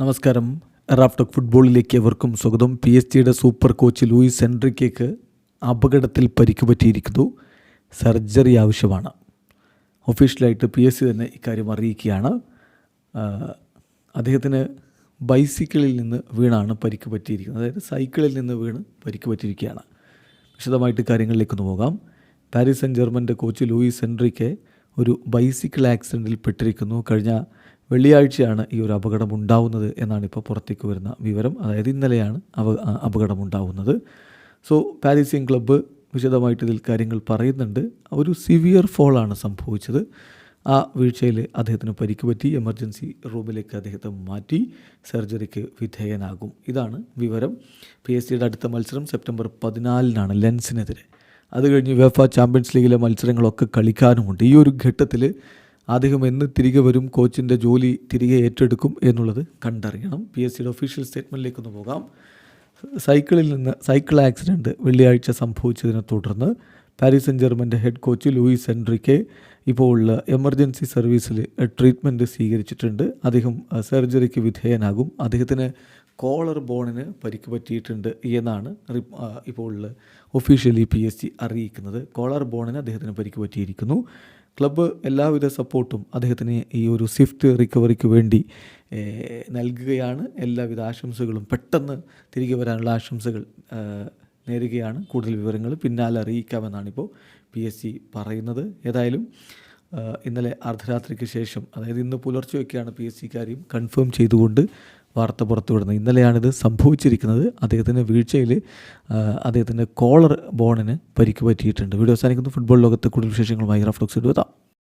നമസ്കാരം. റാഫ്റ്റോക്ക് ഫുട്ബോളിലേക്ക് എവർക്കും സ്വാഗതം. പി എസ് ജിയുടെ സൂപ്പർ കോച്ച് ലൂയിസ് എൻട്രിക്കയ്ക്ക് അപകടത്തിൽ പരിക്ക് പറ്റിയിരിക്കുന്നു സർജറി ആവശ്യമാണ്. ഒഫീഷ്യലായിട്ട് പി എസ് സി തന്നെ ഇക്കാര്യം അറിയിക്കുകയാണ്. അദ്ദേഹത്തിന് ബൈസിക്കിളിൽ നിന്ന് വീണാണ് പരിക്ക് പറ്റിയിരിക്കുന്നത് അതായത് സൈക്കിളിൽ നിന്ന് വീണ് പരിക്ക് പറ്റിയിരിക്കുകയാണ് വിശദമായിട്ട് കാര്യങ്ങളിലേക്കൊന്ന് പോകാം. പാരീസ് സെൻ ജർമ്മന്റെ കോച്ച് ലൂയിസ് എൻട്രിക്ക് ഒരു ബൈസിക്കിൾ ആക്സിഡന്റിൽ പെട്ടിരിക്കുന്നു. കഴിഞ്ഞ വെള്ളിയാഴ്ചയാണ് ഈ ഒരു അപകടം ഉണ്ടാവുന്നത് എന്നാണ് ഇപ്പോൾ പുറത്തേക്ക് വരുന്ന വിവരം. അതായത് ഇന്നലെയാണ് അപ അപകടം ഉണ്ടാവുന്നത് സോ പാരീസിയൻ ക്ലബ്ബ് വിശദമായിട്ട് ഇതിൽ കാര്യങ്ങൾ പറയുന്നുണ്ട്. ഒരു സിവിയർ ഫോളാണ് സംഭവിച്ചത്. ആ വീഴ്ചയിൽ അദ്ദേഹത്തിന് പരിക്ക് പറ്റി എമർജൻസി റൂമിലേക്ക് അദ്ദേഹത്തെ മാറ്റി. സർജറിക്ക് വിധേയനാകും. ഇതാണ് വിവരം. പി എസ് സിയുടെ അടുത്ത മത്സരം സെപ്റ്റംബർ പതിനാലിനാണ് ലെൻസിനെതിരെ. അത് കഴിഞ്ഞ് വെഫ ചാമ്പ്യൻസ് ലീഗിലെ മത്സരങ്ങളൊക്കെ കളിക്കാനുമുണ്ട്. ഈ ഒരു ഘട്ടത്തിൽ അദ്ദേഹം എന്ന് തിരികെ വരും കോച്ചിന്റെ ജോലി തിരികെ ഏറ്റെടുക്കും എന്നുള്ളത് കണ്ടറിയണം. പി എസ് സിയുടെ ഒഫീഷ്യൽ സ്റ്റേറ്റ്മെന്റിലേക്കൊന്ന് പോകാം. സൈക്കിളിൽ നിന്ന് സൈക്കിൾ ആക്സിഡന്റ് വെള്ളിയാഴ്ച സംഭവിച്ചതിനെ തുടർന്ന് പാരീസ് സെൻ ജർമ്മന്റെ ഹെഡ് കോച്ച് ലൂയിസ് എൻട്രിക്കെ ഇപ്പോൾ എമർജൻസി സർവീസിൽ ട്രീറ്റ്മെന്റ് സ്വീകരിച്ചിട്ടുണ്ട്. അദ്ദേഹം സർജറിക്ക് വിധേയനാകും. അദ്ദേഹത്തിന് കോളർ ബോണിന് പരിക്ക് പറ്റിയിട്ടുണ്ട് എന്നാണ് ഇപ്പോൾ ഒഫീഷ്യലി പി എസ് സി അറിയിക്കുന്നത്. കോളർ ബോണിന് അദ്ദേഹത്തിന് പരിക്ക് പറ്റിയിരിക്കുന്നു. ക്ലബ്ബ് എല്ലാവിധ സപ്പോർട്ടും അദ്ദേഹത്തിന് ഈ ഒരു സ്വിഫ്റ്റ് റിക്കവറിക്ക് വേണ്ടി നൽകുകയാണ്. എല്ലാവിധ ആശംസകളും പെട്ടെന്ന് തിരികെ വരാനുള്ള ആശംസകൾ നേരുകയാണ്. കൂടുതൽ വിവരങ്ങൾ പിന്നാലെ അറിയിക്കാമെന്നാണിപ്പോൾ പി എസ് സി പറയുന്നത്. ഏതായാലും ഇന്നലെ അർദ്ധരാത്രിക്ക് ശേഷം അതായത് ഇന്ന് പുലർച്ചെയൊക്കെയാണ് പി എസ് സി കാര്യം കൺഫേം ചെയ്തുകൊണ്ട് വാർത്ത പുറത്തുവിടുന്നത്. ഇന്നലെയാണിത് സംഭവിച്ചിരിക്കുന്നത്. അദ്ദേഹത്തിന്റെ വീഴ്ചയിൽ അദ്ദേഹത്തിന്റെ കോളർ ബോണിന് പരിക്ക് പറ്റിയിട്ടുണ്ട്. വീഡിയോ അവസാനിക്കുന്നു. ഫുട്ബോൾ ലോകത്ത് കൂടുതൽ വിശേഷങ്ങളുമായി റഫ്ലോക്സ് എത്താം